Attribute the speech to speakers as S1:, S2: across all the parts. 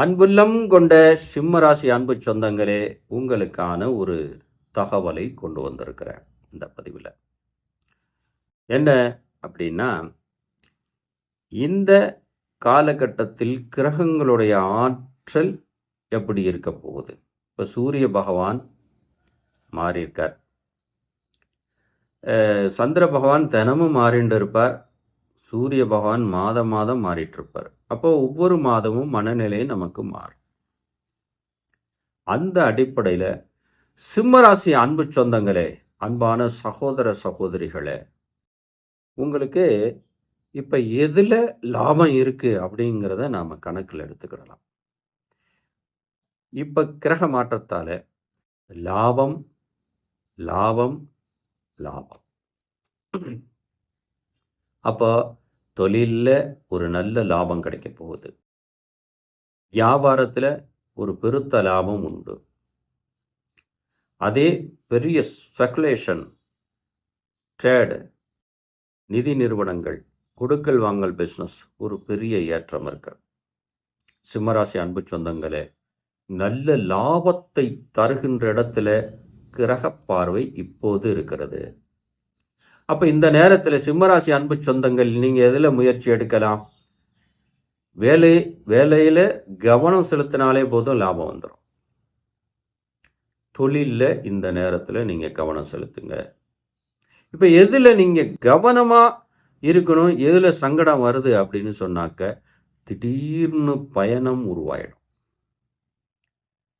S1: அன்புள்ளம் கொண்ட சிம்மராசி அன்பு சொந்தங்களே உங்களுக்கான ஒரு தகவலை கொண்டு வந்திருக்கிறேன் இந்த பதிவில். என்ன அப்படின்னா இந்த காலகட்டத்தில் கிரகங்களுடைய ஆற்றல் எப்படி இருக்க போகுது? இப்போ சூரிய பகவான் மாறியிருக்கார். சந்திர பகவான் தினமும் மாறிண்டு இருப்பார். சூரிய பகவான் மாதம் மாதம் மாறிட்டு இருப்பார். அப்போ ஒவ்வொரு மாதமும் மனநிலை நமக்கு மாறும். அந்த அடிப்படையில் சிம்மராசி அன்பு சொந்தங்களே அன்பான சகோதர சகோதரிகளே உங்களுக்கு இப்போ எதில் லாபம் இருக்குது அப்படிங்கிறத நாம் கணக்கில் எடுத்துக்கிடலாம். இப்போ கிரக மாற்றத்தால் லாபம் லாபம் லாபம். அப்போ தொழிலில் ஒரு நல்ல லாபம் கிடைக்க போகுது. வியாபாரத்தில் ஒரு பெருத்த லாபம் உண்டு. அதே பெரிய ஸ்பெகுலேஷன் ட்ரேடு நிதி நிறுவனங்கள் கொடுக்கல் வாங்கல் பிஸ்னஸ் ஒரு பெரிய ஏற்றம் இருக்கு. சிம்மராசி அன்பு சொந்தங்களே நல்ல லாபத்தை தருகின்ற இடத்துல கிரக பார்வை இப்போது இருக்கிறது. அப்போ இந்த நேரத்தில் சிம்மராசி அன்பு சொந்தங்கள் நீங்கள் எதில் முயற்சி எடுக்கலாம்? வேலை வேலையில் கவனம் செலுத்தினாலே போதும் லாபம் வந்துடும் தொழிலில் இந்த நேரத்தில் நீங்கள் கவனம் செலுத்துங்க. இப்போ எதில் நீங்கள் கவனமாக இருக்கணும் எதில் சங்கடம் வருது அப்படின்னு சொன்னாக்க திடீர்னு பயணம் உருவாயிடும்.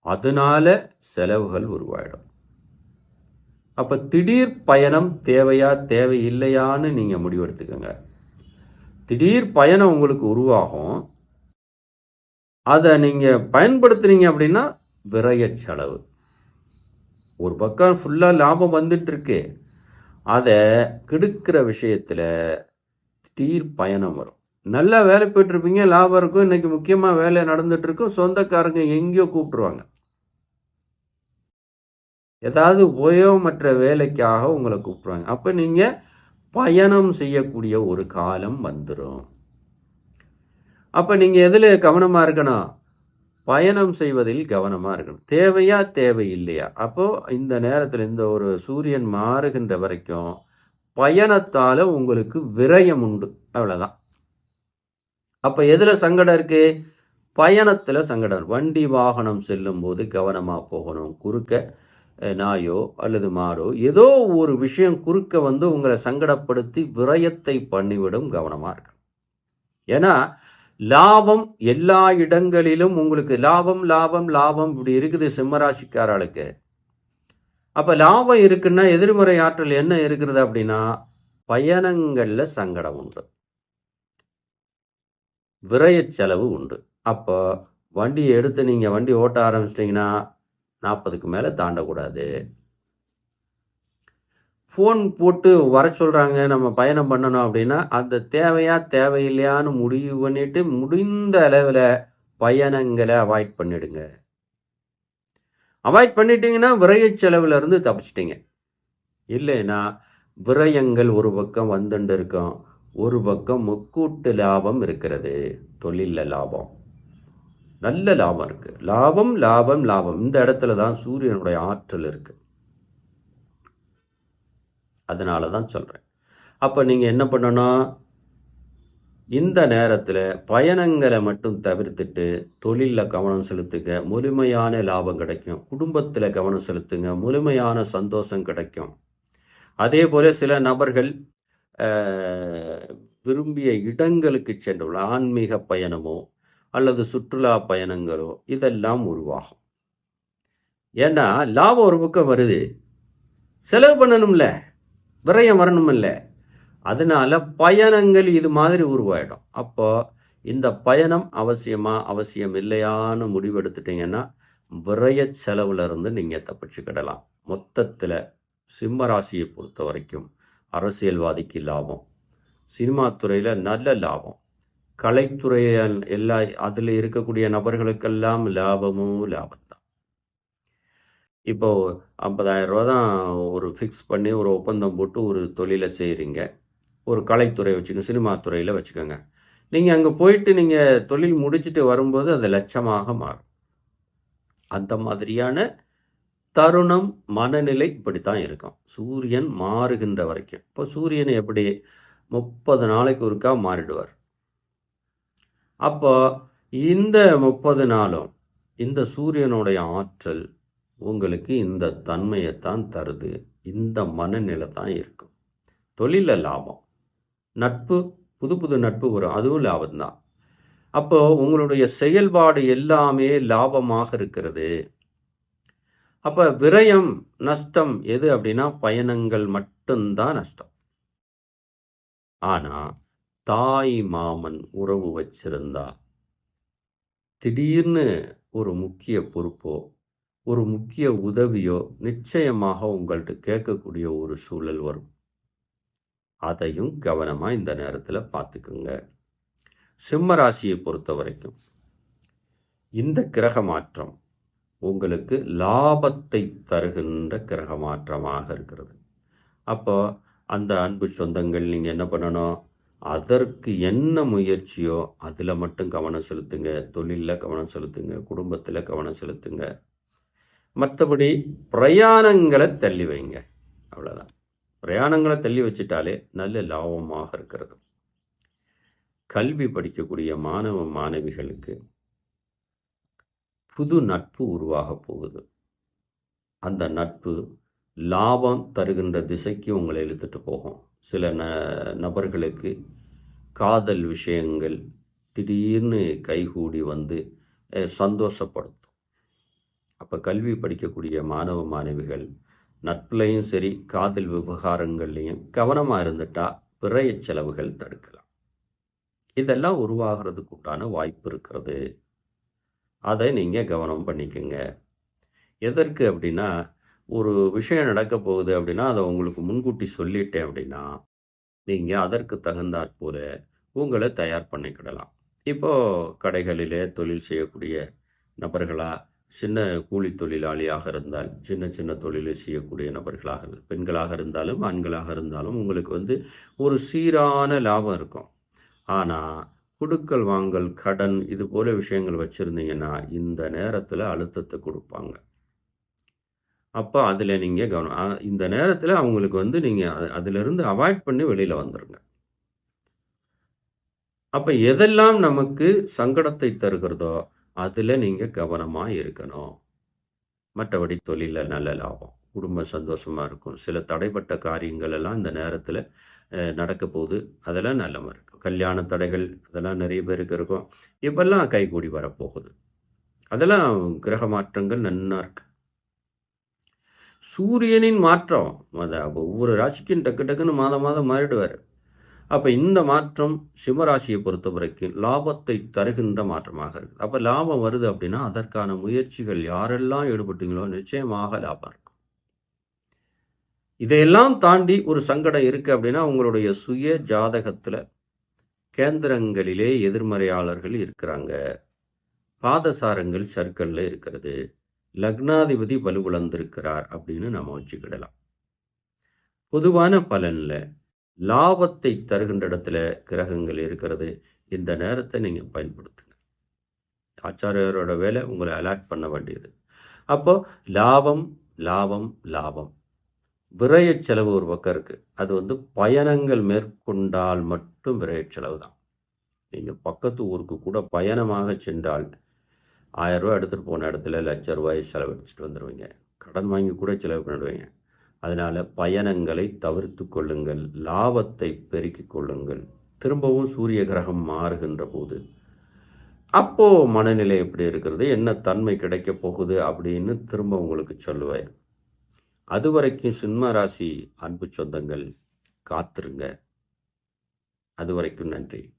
S1: அதனால செலவுகள் உருவாயிடும். அப்போ திடீர் பயணம் தேவையா தேவையில்லையான்னு நீங்கள் முடிவெடுத்துக்கோங்க. திடீர் பயணம் உங்களுக்கு உருவாகும். அதை நீங்கள் பயன்படுத்துறீங்க அப்படின்னா விரைய செலவு. ஒரு பக்கம் ஃபுல்லாக லாபம் வந்துட்டுருக்கு. அதை கெடுக்கிற விஷயத்தில் திடீர் பயணம் வரும். நல்லா வேலை போயிட்டுருப்பீங்க லாபம் இருக்கும். இன்றைக்கி முக்கியமாக வேலை நடந்துகிட்ருக்கும் சொந்தக்காரங்க எங்கேயோ கூப்பிட்ருவாங்க ஏதாவது உபயோகமற்ற வேலைக்காக உங்களை கூப்பிடுவாங்க. அப்போ நீங்கள் பயணம் செய்யக்கூடிய ஒரு காலம் வந்துடும் அப்போ நீங்கள் எதில் கவனமாக இருக்கணும்? பயணம் செய்வதில் கவனமாக இருக்கணும். தேவையா தேவையில்லையா? அப்போது இந்த நேரத்தில் இந்த ஒரு சூரியன் மாறுகின்ற வரைக்கும் பயணத்தால் உங்களுக்கு விரயம் உண்டு. அவ்வளோதான் அப்போ எதில் சங்கடம் இருக்குது பயணத்தில் சங்கடம் வண்டி வாகனம் செல்லும் போது கவனமாக போகணும். குறுக்க நாயோ அல்லது மாடோ ஏதோ ஒரு விஷயம் குறுக்க வந்து உங்களை சங்கடப்படுத்தி விரயத்தை பண்ணிவிடும் கவனமாக இருக்கு ஏன்னா லாபம் எல்லா இடங்களிலும் உங்களுக்கு லாபம் லாபம் லாபம் இப்படி இருக்குது சிம்மராசிக்காரர்களுக்கு. அப்போ லாபம் இருக்குன்னா எதிர்மறை ஆற்றல் என்ன இருக்கிறது அப்படின்னா பயணங்களில் சங்கடம் உண்டு. விரய செலவு உண்டு. அப்போ வண்டியை எடுத்து நீங்கள் வண்டி ஓட்ட ஆரம்பிச்சிட்டிங்கன்னா நாற்பதுக்கு மேலே தாண்டக்கூடாது. ஃபோன் போட்டு வர சொல்கிறாங்க நம்ம பயணம் பண்ணணும் அப்படின்னா அந்த தேவையா தேவையில்லையான்னு முடிவு பண்ணிட்டு முடிந்த அளவில் பயணங்களை அவாய்ட் பண்ணிடுங்க. அவாய்ட் பண்ணிட்டீங்கன்னா விரைய செலவுல இருந்து தப்பிச்சிட்டிங்க. இல்லைன்னா விரயங்கள் ஒரு பக்கம் வந்துட்டு இருக்கும். ஒரு பக்கம் முக்கூட்டு லாபம் இருக்கிறது. தொழிலில் லாபம். நல்ல லாபம் இருக்கு. லாபம் லாபம் லாபம். இந்த இடத்துல தான் சூரியனுடைய ஆற்றல் இருக்கு. அதனால தான் சொல்றேன். அப்போ நீங்க என்ன பண்ணணும்? இந்த நேரத்தில் பயணங்களை மட்டும் தவிர்த்துட்டு தொழிலில் கவனம் செலுத்துங்க. முழுமையான லாபம் கிடைக்கும். குடும்பத்தில் கவனம் செலுத்துங்க. முழுமையான சந்தோஷம் கிடைக்கும். அதே போல சில நபர்கள் விரும்பிய இடங்களுக்கு சென்றுள்ள ஆன்மீக பயணமோ அல்லது சுற்றுலா பயணங்களோ இதெல்லாம் உருவாகும். ஏன்னா லாபம் ஒரு பக்கம் வருது. செலவு பண்ணணும்ல. விரயம் வரணுமில்ல அதனால பயணங்கள் இது மாதிரி உருவாயிடும். அப்போ இந்த பயணம் அவசியமா அவசியம் இல்லையான்னு முடிவெடுத்துட்டீங்கன்னா விரய செலவுல இருந்து நீங்க தப்பிச்சுக்கிடலாம். மொத்தத்துல சிம்ம ராசியை பொறுத்த வரைக்கும் அரசியல்வாதிக்கு லாபம். சினிமா துறையில நல்ல லாபம். கலைத்துறையால் எல்லா அதில் இருக்கக்கூடிய நபர்களுக்கெல்லாம் லாபமும் லாபம் தான் இப்போ ஐம்பதாயிரம் ரூபா தான் ஒரு ஃபிக்ஸ் பண்ணி ஒரு ஒப்பந்தம் போட்டு ஒரு தொழிலை செய்கிறீங்க ஒரு கலைத்துறை வச்சுக்கோங்க சினிமா துறையில் வச்சுக்கோங்க. நீங்கள் அங்கே போயிட்டு நீங்கள் தொழில் முடிச்சுட்டு வரும்போது அது லட்சமாக மாறும். அந்த மாதிரியான தருணம் மனநிலை இப்படி தான் இருக்கும். சூரியன் மாறுகின்ற வரைக்கும். இப்போ சூரியன் எப்படி முப்பது நாளைக்கு ஒருக்கா மாறிடுவார். அப்போ இந்த முப்பது நாளும் இந்த சூரியனுடைய ஆற்றல் உங்களுக்கு இந்த தன்மையைத்தான் தருது. இந்த மனநிலை தான் இருக்கும். தொழிலில் லாபம். நட்பு புது புது நட்பு வரும். அதுவும் லாபம்தான். அப்போ உங்களுடைய செயல்பாடு எல்லாமே லாபமாக இருக்கிறது. அப்போ விரயம் நஷ்டம் எது அப்படின்னா பயணங்கள் மட்டும்தான் நஷ்டம். ஆனால் தாய் மாமன் உறவு வச்சிருந்தா திடீர்னு ஒரு முக்கிய பொறுப்போ ஒரு முக்கிய உதவியோ நிச்சயமாக உங்கள்கிட்ட கேட்கக்கூடிய ஒரு சூழல் வரும். அதையும் கவனமாக இந்த நேரத்தில் பார்த்துக்குங்க. சிம்ம ராசியை பொறுத்த வரைக்கும் இந்த கிரக மாற்றம் உங்களுக்கு லாபத்தை தருகின்ற கிரக மாற்றமாக இருக்கிறது. அப்போ அந்த அன்பு சொந்தங்கள் நீங்கள் என்ன பண்ணணும்? அதற்கு என்ன முயற்சியோ அதில் மட்டும் கவனம் செலுத்துங்க. தொழிலில் கவனம் செலுத்துங்க. குடும்பத்தில் கவனம் செலுத்துங்க. மற்றபடி பிரயாணங்களை தள்ளி வைங்க. அவ்வளோதான் பிரயாணங்களை தள்ளி வச்சிட்டாலே நல்ல லாபமாக இருக்கிறது. கல்வி படிக்கக்கூடிய மாணவ மாணவிகளுக்கு புது நட்பு உருவாக போகுது. அந்த நட்பு லாபம் தருகின்ற திசைக்கு உங்களை இழுத்துட்டு போகும். சில ந நபர்களுக்கு காதல் விஷயங்கள் திடீர்னு கைகூடி வந்து சந்தோஷப்படுத்தும். அப்போ கல்வி படிக்கக்கூடிய மாணவ மாணவிகள் நட்புலையும் சரி காதல் விவகாரங்கள்லையும் கவனமாக இருந்துட்டா பிறைய செலவுகள் தடுக்கலாம். இதெல்லாம் உருவாகிறதுக்கு உண்டான வாய்ப்பு இருக்கிறது. அதை நீங்கள் கவனம் பண்ணிக்கோங்க. எதற்கு அப்படின்னா ஒரு விஷயம் நடக்க போகுது அப்படின்னா அதை உங்களுக்கு முன்கூட்டி சொல்லிட்டேன் அப்படின்னா நீங்கள் அதற்கு தகுந்தாற் போல உங்களை தயார் பண்ணிக்கிடலாம். இப்போது கடைகளிலே தொழில் செய்யக்கூடிய நபர்களாக சின்ன கூலி தொழிலாளியாக இருந்தால் சின்ன சின்ன தொழிலை செய்யக்கூடிய நபர்களாக பெண்களாக இருந்தாலும் ஆண்களாக இருந்தாலும் உங்களுக்கு வந்து ஒரு சீரான லாபம் இருக்கும். ஆனால் குடுக்கல் வாங்கல் கடன் இது போல விஷயங்கள் வச்சுருந்தீங்கன்னா இந்த நேரத்தில் அழுத்தத்தை கொடுப்பாங்க. அப்போ அதில் நீங்கள் கவனம். இந்த நேரத்தில் அவங்களுக்கு வந்து நீங்கள் அதிலிருந்து அவாய்ட் பண்ணி வெளியில் வந்துடுங்க அப்போ எதெல்லாம் நமக்கு சங்கடத்தை தருகிறதோ அதில் நீங்கள் கவனமாக இருக்கணும். மற்றபடி தொழிலில் நல்ல லாபம். குடும்பம் சந்தோஷமாக இருக்கும். சில தடைப்பட்ட காரியங்கள் எல்லாம் இந்த நேரத்தில் நடக்க போகுது. அதெல்லாம் நல்லமாக இருக்கும். கல்யாண தடைகள் அதெல்லாம் நிறைய பேருக்கு இருக்கும். இப்பெல்லாம் கைகூடி வரப்போகுது. அதெல்லாம் கிரக மாற்றங்கள் நன்னா இருக்குது சூரியனின் மாற்றம். அதை ஒவ்வொரு ராசிக்கும் டக்கு டக்குன்னு மாதம் மாதம் மாறிடுவார். அப்போ இந்த மாற்றம் சிம்மராசியை பொறுத்த வரைக்கும் லாபத்தை தருகின்ற மாற்றமாக இருக்குது. அப்போ லாபம் வருது அப்படின்னா அதற்கான முயற்சிகள் யாரெல்லாம் ஈடுபட்டீங்களோ நிச்சயமாக லாபம் இருக்கும். இதையெல்லாம் தாண்டி ஒரு சங்கடம் இருக்குது அப்படின்னா உங்களுடைய சுய ஜாதகத்தில் கேந்திரங்களிலே எதிர்மறையாளர்கள் இருக்கிறாங்க. பாதசாரங்கள் சர்க்கல்ல இருக்கிறது. லக்னாதிபதி வலுவிழந்திருக்கிறார் அப்படின்னு நம்ம வச்சுக்கிடலாம். பொதுவான பலனில் லாபத்தை தருகின்ற இடத்துல கிரகங்கள் இருக்கிறது. இந்த நேரத்தை நீங்கள் பயன்படுத்துங்க. ஆச்சாரியரோட வேலை உங்களை அலாட் பண்ண வேண்டியது. அப்போ லாபம் லாபம் லாபம். விரைய செலவு ஒரு பக்கம் இருக்குது அது வந்து பயணங்கள் மேற்கொண்டால் மட்டும் விரைய செலவு தான் நீங்கள் பக்கத்து ஊருக்கு கூட பயணமாக சென்றால் ஆயிரம் எடுத்துகிட்டு போன இடத்துல லட்ச ரூபாய் செலவழிச்சிட்டு வந்துடுவீங்க கடன் வாங்கி கூட செலவு பண்ணிடுவீங்க. அதனால் பயணங்களை தவிர்த்து கொள்ளுங்கள். லாபத்தை பெருக்கிக் கொள்ளுங்கள். திரும்பவும் சூரிய கிரகம் மாறுகின்ற போது. அப்போது மனநிலை எப்படி இருக்கிறது? என்ன தன்மை கிடைக்க போகுது? அப்படின்னு திரும்ப உங்களுக்கு சொல்லுவேன். அது வரைக்கும் சிம்ம ராசி அன்பு சொந்தங்கள் காத்துருங்க. அது வரைக்கும் நன்றி.